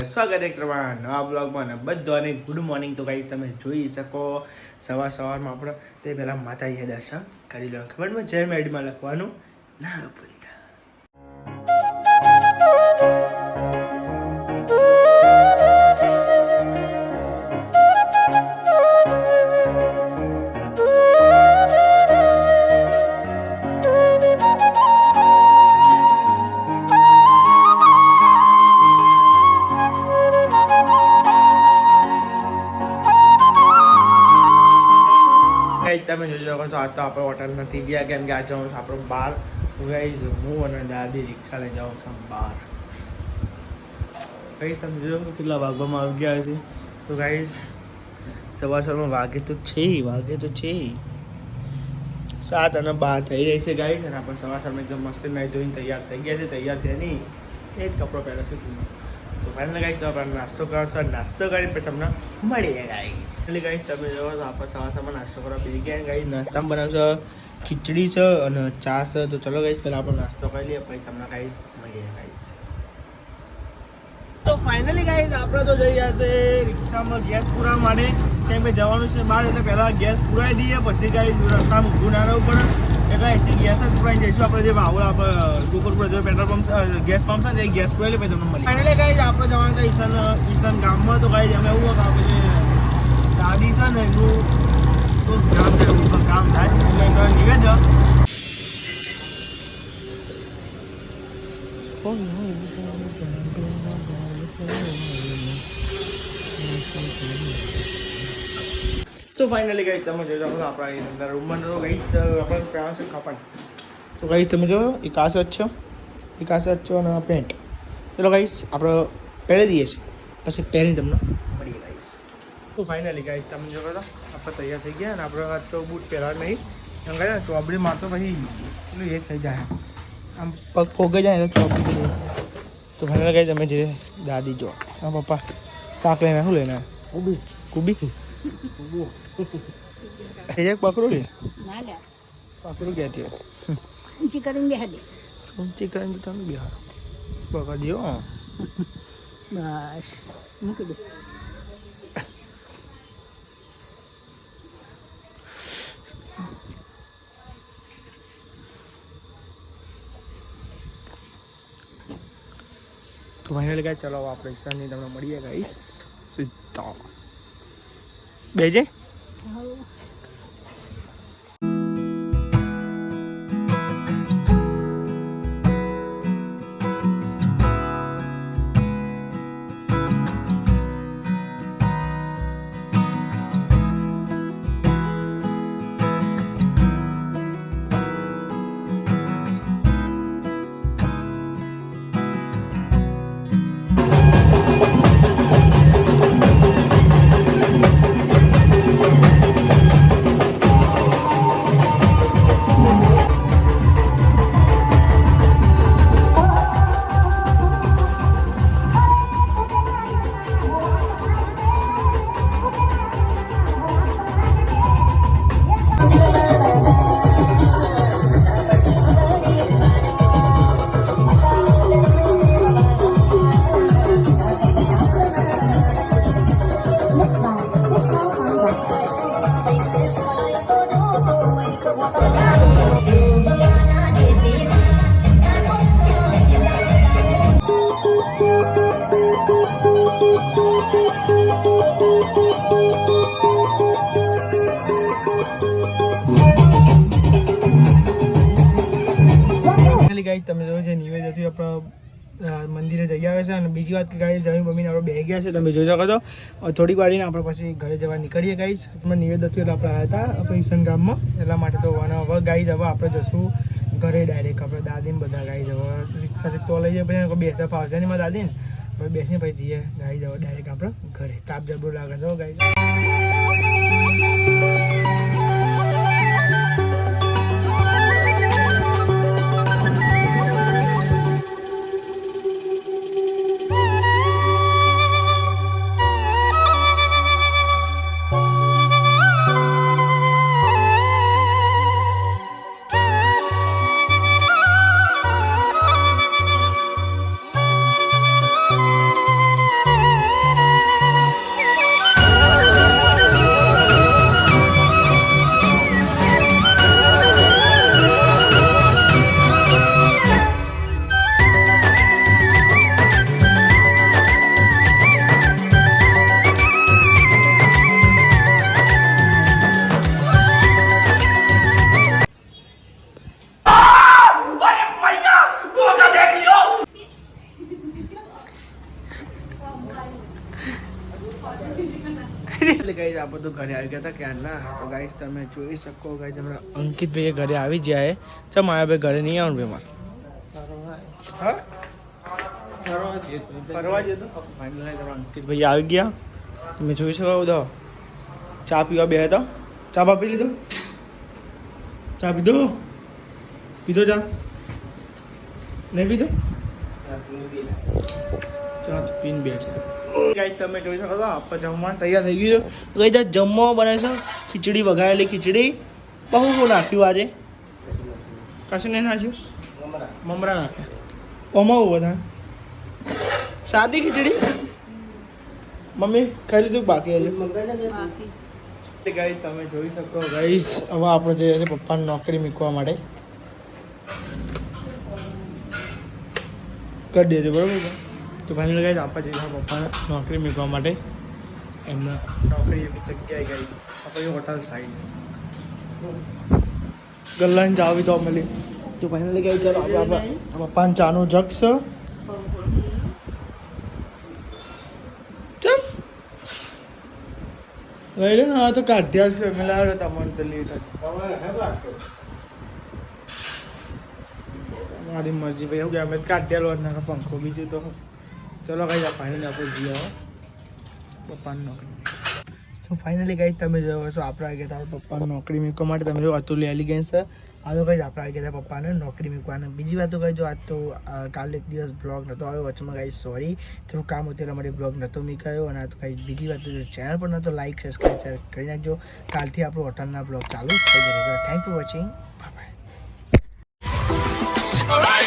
બધાને સ્વાગત એક તમારા નવા બ્લોગમાં અને બધાને ગુડ મોર્નિંગ તો ગાઈઝ તમે જોઈ શકો સવાર સવારમાં આપણે તે પહેલાં માતાજીએ દર્શન કરી લો. ખબર જય મેડમાં લખવાનું ના ભૂલતા. તમે જોઈ શકો છો આજ તો આપણે હોટલ નથી ગયા. કેમ કે આજે છું આપણું બહાર ગઈશ હું અને દાદી રિક્ષા લઈ જાઉં છું બહાર કહીશ તમે છો કેટલા વાગવામાં આવી ગયા છે. તો ગાઈશ, સવાર સવારમાં વાગે તો છે, વાગે તો છે. સાત અને બાર થઈ રહી છે ગાઈઝ અને આપણે સવાર સવારમાં એકદમ મસ્ત નાઈ ધોઈને તૈયાર થઈ ગયા છે. તૈયાર થયા નહીં. એ જ કપડો પહેરે છે જૂનો. તો ફાઇનલ ગાઈઝ તો આપણે નાસ્તો કરશો નાસ્તો કરી પછી તમને મળીએ ગાઈઝ એટલે ગાઈઝ તમે તો આપણે સવાર સવારમાં નાસ્તો કરવા બીજી ગયા ગાઈઝ નાસ્તામાં બનાવશો ખીચડી છે અને ચા છે. તો ચલો ગાઈઝ પહેલાં આપણે નાસ્તો કરી લઈએ, પછી તમને ગાઈઝ મળીએ ગાઈઝ તો ફાઇનલી ગાઈઝ આપણે તો જઈ રહ્યા છે રિક્ષામાં ગેસ પૂરા માટે. કેમ કે જવાનું છે બહાર, એટલે પહેલાં ગેસ પુરાવી દઈએ, પછી ગાઈ રસ્તામાં ઊભું ના રહેવું પડે. એટલે અહીંથી ગેસ જ પુરાઈ જઈશું આપણે જે વાવડ આપણે કુકરપુર જે પેટ્રોલ પંપ ગેસ પંપ છે ને એ ગેસ પુરાવી પછી તમને મળી એટલે ગાઈઝ આપણે જવાનું છે ઈશાન ઈશાન ગામમાં. તો કાંઈ અમે એવું હતું આપણે જે દાદી છે ને એનું તો કામ થાય કામ થાય. એટલે એનો નિવેદન તો ફાઇનલી ગઈ તમે જોજો આપણા અંદર રૂમમાં તો ગઈ આપણે પ્રાણ છે કપડ તો ગઈ તમે જો એક આ છે એક આ છે અને પેન્ટ ચલો ગાઈસ આપણે પહેરી દઈએ છીએ. પછી પહેરીને તમને મળીએ ગાઈસ તો ફાઇનલી ગઈ તમે જો આપણે તૈયાર થઈ ગયા અને આપણે આજ તો બૂટ પહેરવા નહીં. એમ કહે ચોબડી મારતો પછી પેલું એ થઈ જાય. આમ પગ પોગે જાય એટલે ચોપડી તો ફાઇનલ ગઈ તમે જે દાદી જો પપ્પા શાક લઈને શું લઈને કુબી. કુબી? એ એક પકડું લે ના લે. પકડું ક્યાંથી ઊંચી કરીને બેહા દે. ઊંચી કરીને તમે બિહાર પકડ્યો? હં. મૂકી દે. તો ફાઇનલી ગાઈસ ચલો આપણે ઈશાનની તમને મળીએ ગાઈસ સીધા. બેજે? તમે જોયું છે નિવેદ હતું આપણા મંદિરે જઈ આવે છે અને બીજી વાત કે ગાઈ જમીન બમીને આપણે બે ગયા છે, તમે જોઈ શકો છો. થોડીક વાળીને આપણે પછી ઘરે જવા નીકળીએ ગાઈશ તમે નિવેદ હતું એટલે આપણે આવ્યા હતા ઈસન ગામમાં એટલા માટે તો હવે ગાઈ હવે આપણે જશું ઘરે ડાયરેક્ટ આપણે દાદીને બધા ગાઈ જવા રિક્ષા તો લઈ જાય, પછી બેસતા ફાવશે નહીં દાદીને. પછી બેસીને પછી જઈએ ગાઈ જાઓ ડાયરેક્ટ આપણે ઘરે. તાપ જબરું લાગે છે ગાઈ. એટલે ગાઈસ આપણે તો ઘરે આવી ગયા હતા ક્યારના તો ગાઈસ તમે જોઈ શકો ગાઈસ હમણાં અંકિતભાઈ ઘરે આવી ગયા છે. ચમ માયાભાઈ ઘરે નહીં આવવાનું ભાઈ મારે હા? ફરવા જતો ફાઇનલ અંકિતભાઈ આવી ગયા. તમે જોઈ શકો બધા. ચા પીવા બે હતા ચા બા પી લીધો? ચા પીધો? પીધો ચા? નહીં પીધો? ચા તમે જોઈ શકો છો, આપણે જમવાનું તૈયાર થઈ ગયું છે. ગઈ જમવા બને છે? ખીચડી વઘાયેલી ખીચડી. બહુ બહુ નાખ્યું આજે. કશું નહીં નાખ્યું? મમરા નાખ્યા. ઓમાં બધા? સાદી ખીચડી? મમ્મી, ખાઈ લીધું બાકી હજુ ગાઈસ તમે જોઈ શકો ગાઈસ હવે આપણે જઈએ છીએ પપ્પાને નોકરી મૂકવા માટે. કરી દેજો બરાબર? તો ફાઇનલ ગાઈસ આપવા છીએ પપ્પાને નોકરી મૂકવા માટે એમને નોકરી એવી જગ્યાએ ગઈ. આપણે હોટલ સાઈડ ગલ્લાને જાવી તો મળી તો ફાઇનલ ગાઈ ચાલો આપણે આપણા પપ્પાને ચાનો જગશ. લઈ લે ને હા તો કાઢ્યા છે. અમે લાવે તમારે તો લેટ મારી મરજી. ભાઈ એવું કે અમે કાઢ્યા લો પંખો બીજું તો ચલો કઈ ફાઇનલ આપણે જઈએ પપ્પાની નોકરી. તો ફાઇનલી ગાઈ તમે જોયો છો, આપણે આવી ગયા હતા પપ્પાને નોકરી મૂકવા માટે તમે જો અતુલ એલિગન્સ આ તો કંઈ આપણે આવી ગયા હતા પપ્પાને નોકરી મૂકવાને. બીજી વાત તો કહી જો આજ તો કાલે એક દિવસ બ્લોગ નહોતો આવ્યો, વચમાં કાંઈ સોરી થોડું કામ હતું, એટલા માટે બ્લોગ નહોતો મૂકાયો. અને આ તો કઈ બીજી વાત તો ચેનલ પર નહોતો લાઈક સબસ્ક્રાઈબ કરી નાખજો. કાલથી આપણો હોટલના બ્લોગ ચાલુ થઈ જશે. Thank you watching bye Alright.